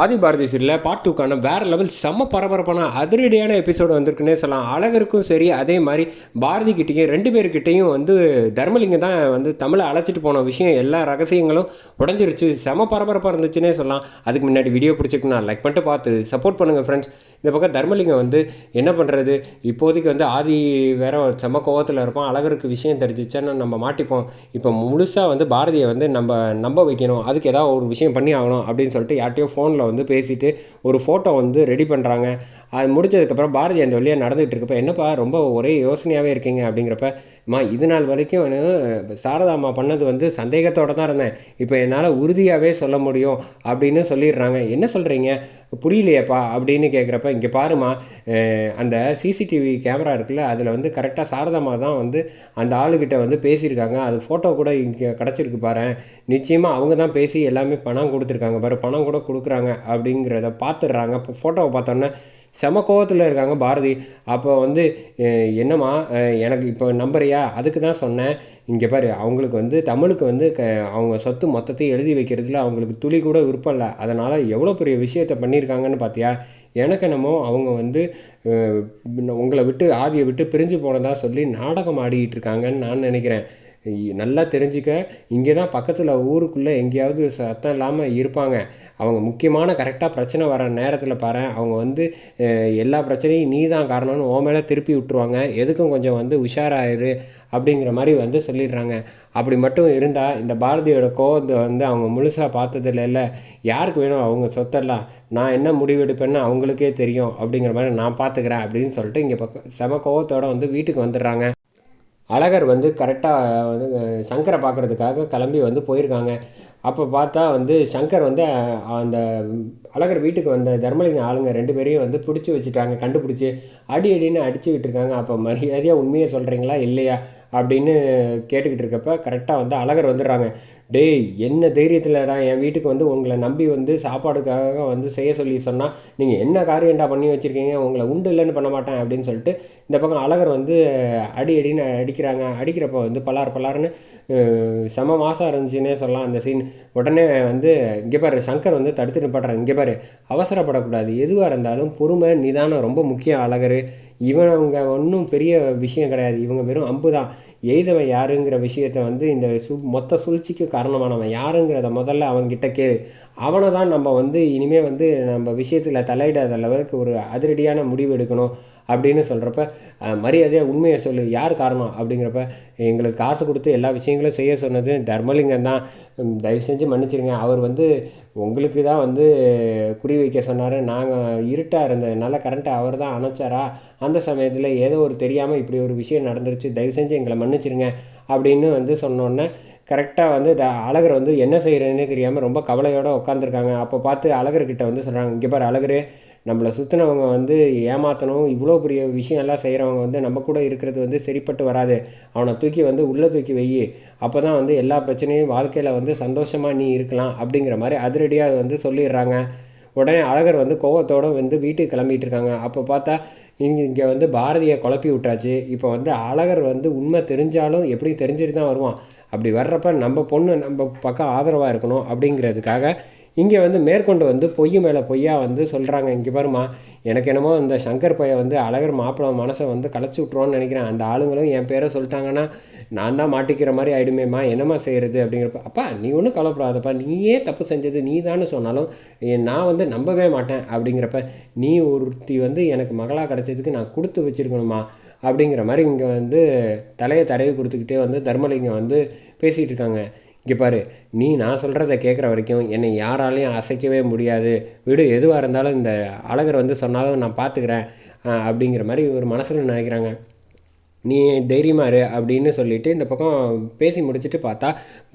ஆதி பாரதி சீரியலில் பார்ட் டூக்கான வேறு லெவல் செம்ம பரபரப்பான அதிரடியான எபிசோடு வந்திருக்குன்னே சொல்லலாம். அழகருக்கும் சரி அதே மாதிரி பாரதி கிட்டேயும் ரெண்டு பேர்கிட்டையும் வந்து தர்மலிங்கம் தான் வந்து தமிழை அழைச்சிட்டு போன விஷயம் எல்லா ரகசியங்களும் உடஞ்சிருச்சு. செம பரபரப்பாக இருந்துச்சுன்னே சொல்லலாம். அதுக்கு முன்னாடி வீடியோ பிடிச்சிருக்குன்னா லைக் பண்ணிட்டு பார்த்து சப்போர்ட் பண்ணுங்கள் ஃப்ரெண்ட்ஸ் இந்த பக்கம் தர்மலிங்கம் வந்து என்ன பண்ணுறது இப்போதைக்கு வந்து ஆதி வேற செம கோவத்தில் இருப்போம் அழகருக்கு விஷயம் தெரிஞ்சிச்சேன்னா நம்ம மாட்டிப்போம். இப்போ முழுசாக வந்து பாரதியை வந்து நம்ம நம்ப வைக்கணும். அதுக்கு ஏதாவது ஒரு விஷயம் பண்ணி ஆகணும் அப்படின்னு சொல்லிட்டு யார்ட்டையோ ஃபோனில் வந்து பேசிட்டு ஒரு ஃபோட்டோ வந்து ரெடி பண்ணுறாங்க அது முடிஞ்சதுக்கப்புறம் பாரதி அந்த வழியாக நடந்துகிட்டு இருக்கப்ப என்னப்பா ரொம்ப ஒரே யோசனையாகவே இருக்கீங்க அப்படிங்கிறப்ப அம்மா இது நாள் வரைக்கும் நான் சாரதா அம்மா பண்ணது வந்து சந்தேகத்தோடு தான் இருந்தேன். இப்போ என்னால் உறுதியாகவே சொல்ல முடியும் அப்படின்னு சொல்லிடுறாங்க. என்ன சொல்கிறீங்க புரியலையேப்பா அப்படின்னு கேட்குறப்ப இங்கே பாருமா அந்த சிசிடிவி கேமரா இருக்குல்ல அதில் வந்து கரெக்டாக சாரதாம்மா தான் வந்து அந்த ஆளுகிட்ட வந்து பேசியிருக்காங்க. அது ஃபோட்டோ கூட இங்கே கிடச்சிருக்கு பாரு. நிச்சயமாக அவங்க தான் பேசி எல்லாமே பணம் கொடுத்துருக்காங்க. பாரு பணம் கூட கொடுக்குறாங்க அப்படிங்கிறத பார்த்துடுறாங்க. இப்போ ஃபோட்டோவை பார்த்தோன்னே செம கோவத்தில் இருக்காங்க பாரதி. அப்போ வந்து என்னம்மா எனக்கு இப்போ நம்புறியா? அதுக்கு தான் சொன்னேன். இங்கே பாரு அவங்களுக்கு வந்து தமிழுக்கு வந்து க அவங்க சொத்து மொத்தத்தையும் எழுதி வைக்கிறதுல அவங்களுக்கு துளி கூட விருப்பம் இல்லை. அதனால் எவ்வளோ பெரிய விஷயத்த பண்ணியிருக்காங்கன்னு பார்த்தியா எனக்கு என்னமோ அவங்க வந்து உங்களை விட்டு ஆதியை விட்டு பிரிஞ்சு போனதாக சொல்லி நாடகம் ஆடிக்கிட்டு இருக்காங்கன்னு நான் நினைக்கிறேன். நல்லா தெரிஞ்சுக்க. இங்கே தான் பக்கத்தில் ஊருக்குள்ளே எங்கேயாவது சத்தம் இல்லாமல் இருப்பாங்க. அவங்க முக்கியமான கரெக்டாக பிரச்சனை வர நேரத்தில் பாரு அவங்க வந்து எல்லா பிரச்சனையும் நீ தான் காரணம்னு ஓ மேலே திருப்பி விட்டுருவாங்க. எதுக்கும் கொஞ்சம் வந்து உஷாராயிரு அப்படிங்கிற மாதிரி வந்து சொல்லிடுறாங்க. அப்படி மட்டும் இருந்தால் இந்த பாரதியோட கோவத்தை வந்து அவங்க முழுசாக பார்த்ததில்ல இல்லை. யாருக்கு வேணும் அவங்க சொத்தெல்லாம்? நான் என்ன முடிவெடுப்பேன்னு அவங்களுக்கே தெரியும் அப்படிங்கிற மாதிரி நான் பார்த்துக்கிறேன் அப்படின்னு சொல்லிட்டு இங்கே பக்கம் செம கோவத்தோடு வந்து வீட்டுக்கு வந்துடுறாங்க. அழகர் வந்து கரெக்டாக வந்து சங்கரை பார்க்குறதுக்காக கிளம்பி வந்து போயிருக்காங்க. அப்போ பார்த்தா வந்து சங்கர் வந்து அந்த அழகர் வீட்டுக்கு வந்த தர்மலிங்க ஆளுங்க ரெண்டு பேரையும் வந்து பிடிச்சி வச்சுட்டாங்க கண்டுபிடிச்சி அடி அடின்னு அடிச்சுக்கிட்டு இருக்காங்க. அப்போ மரியாதையாக உண்மையை சொல்கிறீங்களா இல்லையா அப்படின்னு கேட்டுக்கிட்டு இருக்கப்ப கரெக்டாக வந்து அழகர் வந்துடுறாங்க. டேய் என்ன தைரியத்தில்டா என் வீட்டுக்கு வந்து உங்களை நம்பி வந்து சாப்பாடுக்காக வந்து செய்ய சொல்லி சொன்னால் நீங்கள் என்ன காரியம்டா பண்ணி வச்சுருக்கீங்க உங்களை உண்டு இல்லைன்னு பண்ண மாட்டேன் அப்படின்னு சொல்லிட்டு இந்த பக்கம் அழகர் வந்து அடி அடின்னு அடிக்கிறாங்க. அடிக்கிறப்போ வந்து பலார் பலார்னு செம மாசம் இருந்துச்சுன்னே சொல்லலாம் அந்த சீன் உடனே வந்து இங்கே பாரு சங்கர் வந்து தடுத்து நிப்பாட்டுறாங்க இங்கே பாரு அவசரப்படக்கூடாது. எதுவாக இருந்தாலும் பொறுமை நிதானம் ரொம்ப முக்கியம் அழகர். இவங்க ஒன்றும் பெரிய விஷயம் கிடையாது. இவங்க வெறும் அம்பு தான். எய்தவன் யாருங்கிற விஷயத்த வந்து இந்த சு மொத்த சூழ்ச்சிக்கு காரணமானவன். யாருங்கிறத முதல்ல அவன்கிட்ட கேளு. அவனை தான் நம்ம வந்து இனிமேல் வந்து நம்ம விஷயத்தில் தலையிடாத அளவுக்கு ஒரு அதிரடியான முடிவு எடுக்கணும் அப்படின்னு சொல்கிறப்ப மரியாதையாக உண்மையை சொல்லு. யார் காரணம்? அப்படிங்கிறப்ப எங்களுக்கு காசு கொடுத்து எல்லா விஷயங்களும் செய்ய சொன்னது தர்மலிங்கம் தான். தயவு செஞ்சு மன்னிச்சிருங்க அவர் வந்து உங்களுக்கு தான் வந்து குறி வைக்க சொன்னார். நாங்கள் இருட்டாக இருந்ததுனால கரண்ட்டை அவர் தான் அணைச்சாரா? அந்த சமயத்தில் ஏதோ ஒரு தெரியாமல் இப்படி ஒரு விஷயம் நடந்துருச்சு. தயவு செஞ்சு எங்களை மன்னிச்சிருங்க அப்படின்னு வந்து சொன்னோன்னே கரெக்டாக வந்து த அழகர் வந்து என்ன செய்கிறதுனே தெரியாமல் ரொம்ப கவலையோடு உட்காந்துருக்காங்க அப்போ பார்த்து அழகர்கிட்ட வந்து சொல்கிறாங்க இங்கே பாரு அழகரே நம்மளை சுற்றினவங்க வந்து ஏமாற்றணும் இவ்வளோ பெரிய விஷயம்லாம் செய்கிறவங்க வந்து நம்ம கூட இருக்கிறது வந்து சரிப்பட்டு வராது. அவனை தூக்கி வந்து உள்ளே தூக்கி வை. அப்போ தான் வந்து எல்லா பிரச்சனையும் வாழ்க்கையில் வந்து சந்தோஷமாக நீ இருக்கலாம். அப்படிங்கிற மாதிரி அதிரடியாக வந்து சொல்லிடுறாங்க. உடனே அழகர் வந்து கோவத்தோடு வந்து வீட்டுக்கு கிளம்பிட்டு இருக்காங்க. அப்போ பார்த்தா இங்கே இங்கே வந்து பாரதியை குழப்பி விட்டாச்சு. இப்போ வந்து அழகர் வந்து உண்மை தெரிஞ்சாலும் எப்படி தெரிஞ்சுட்டு தான் வருவான். அப்படி வர்றப்ப நம்ம பொண்ணு நம்ம பக்கம் ஆதரவாக இருக்கணும் அப்படிங்கிறதுக்காக இங்கே வந்து மேற்கொண்டு வந்து பொய் மேலே பொய்யா வந்து சொல்கிறாங்க இங்கே பாருமா எனக்கு என்னமோ இந்த சங்கர் பையன் வந்து அழகர் மாப்பிள்ள மனசை வந்து கலைச்சி விட்ருவான்னு நினைக்கிறேன். அந்த ஆளுங்களும் என் பேரை சொல்லிட்டாங்கன்னா நான் தான் மாட்டிக்கிற மாதிரி ஆகிடுமேம்மா என்னம்மா செய்கிறது அப்படிங்கிறப்ப அப்பா நீ ஒன்றும் கவலைப்படாதப்பா நீயே தப்பு செஞ்சது நீ தானே சொன்னாலும் நான் வந்து நம்பவே மாட்டேன் அப்படிங்கிறப்ப நீ ஒருத்தி வந்து எனக்கு மகளாக கிடச்சதுக்கு நான் கொடுத்து வச்சிருக்கணுமா அப்படிங்கிற மாதிரி இங்கே வந்து தலையை தடவி கொடுத்துக்கிட்டே வந்து தர்மலிங்கம் வந்து பேசிகிட்டு இருக்காங்க. இங்கே பாரு நீ நான் சொல்கிறத கேட்குற வரைக்கும் என்னை யாராலையும் அசைக்கவே முடியாது. விடு எதுவாக இருந்தாலும் இந்த அழகர் வந்து சொன்னாலும் நான் பார்த்துக்கிறேன் அப்படிங்கிற மாதிரி ஒரு மனசில் நினைக்கிறாங்க. நீ தைரியமாரு அப்படின்னு சொல்லிட்டு இந்த பக்கம் பேசி முடிச்சுட்டு பார்த்தா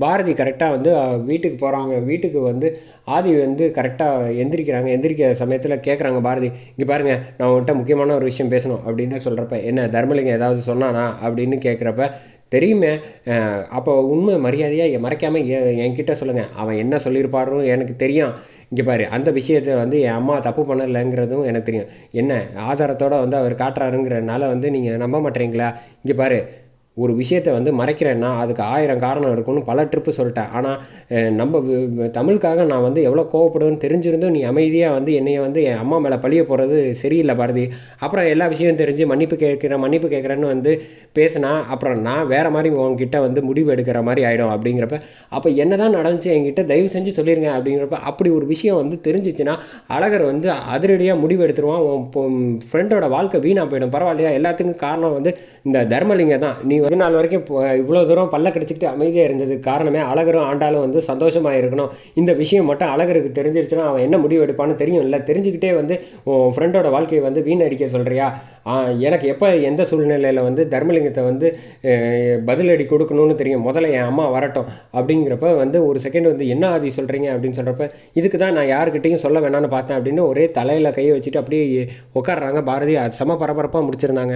பாரதி கரெக்டாக வந்து வீட்டுக்கு போகிறாங்க வீட்டுக்கு வந்து ஆதி வந்து கரெக்டாக எந்திரிக்கிறாங்க. எந்திரிக்கிற சமயத்தில் கேட்குறாங்க பாரதி இங்கே பாருங்க நான் உன்கிட்ட முக்கியமான ஒரு விஷயம் பேசணும். அப்படின்னு சொல்கிறப்ப என்ன தர்மலிங்கம் ஏதாவது சொன்னானா? அப்படின்னு கேட்குறப்ப தெரியுமே அப்போ உண்மை மரியாதையாக மறைக்காமல் என்கிட்ட சொல்லுங்கள் அவன் என்ன சொல்லியிருப்பாருன்னு எனக்கு தெரியும். இங்கே பாரு அந்த விஷயத்தை வந்து என் அம்மா தப்பு பண்ணலைங்கிறதும் எனக்கு தெரியும். என்ன ஆதாரத்தோடு வந்து அவர் காட்டுறாருங்கிறனால வந்து நீங்கள் நம்ப மாட்டேறீங்களா இங்கே பாரு ஒரு விஷயத்தை வந்து மறைக்கிறேன்னா அதுக்கு ஆயிரம் காரணம் இருக்கும்னு பல ட்ரிப்பு சொல்லிட்டேன். ஆனால் நம்ம தமிழுக்காக நான் வந்து எவ்வளோ கோவப்படுவேன்னு தெரிஞ்சிருந்தும் நீ அமைதியாக வந்து என்னைய வந்து என் அம்மா மேலே பழிய போகிறது சரியில்லை பாரதி. அப்புறம் எல்லா விஷயம் தெரிஞ்சு மன்னிப்பு கேட்குறேன் மன்னிப்பு கேட்குறேன்னு வந்து பேசினா அப்புறம் நான் வேறு மாதிரி உங்ககிட்ட வந்து முடிவு எடுக்கிற மாதிரி ஆகிடும் அப்படிங்கிறப்ப அப்போ என்ன தான் நடந்துச்சு என்கிட்ட தயவு செஞ்சு சொல்லியிருங்க அப்படிங்கிறப்ப அப்படி ஒரு விஷயம் வந்து தெரிஞ்சிச்சுன்னா அழகர் வந்து அதிரடியாக முடிவு எடுத்துருவான். உன் ஃப்ரெண்டோட வாழ்க்கை வீணாக போயிடும். பரவாயில்லையா? எல்லாத்துக்கும் காரணம் வந்து இந்த தர்மலிங்க தான் நீ பதினாலு நாள் வரைக்கும் இப்போ இவ்வளோ தூரம் பல்ல கடிச்சிக்கிட்டு அமைதியாக இருந்தது. காரணமே அழகரும் ஆண்டாலும் வந்து சந்தோஷமாக இருக்கணும். இந்த விஷயம் மட்டும் அழகருக்கு தெரிஞ்சிருச்சுன்னா அவன் என்ன முடிவு எடுப்பான்னு தெரியும் இல்லை தெரிஞ்சுக்கிட்டே வந்து உன் ஃப்ரெண்டோட வாழ்க்கையை வந்து வீணடிக்க சொல்கிறியா எனக்கு எப்போ எந்த சூழ்நிலையில் வந்து தர்மலிங்கத்தை வந்து பதிலடி கொடுக்கணும்னு தெரியும். முதல்ல என் அம்மா வரட்டும் அப்படிங்கிறப்ப வந்து ஒரு செகண்ட் வந்து என்ன ஆதி சொல்கிறீங்க அப்படின்னு சொல்கிறப்ப இதுக்கு தான் நான் யாருக்கிட்டையும் சொல்ல வேணாம்னு பார்த்தேன் அப்படின்னு ஒரே தலையில் கையை வச்சுட்டு அப்படியே உட்காடுறாங்க பாரதி. அது செம பரபரப்பாக முடிச்சிருந்தாங்க.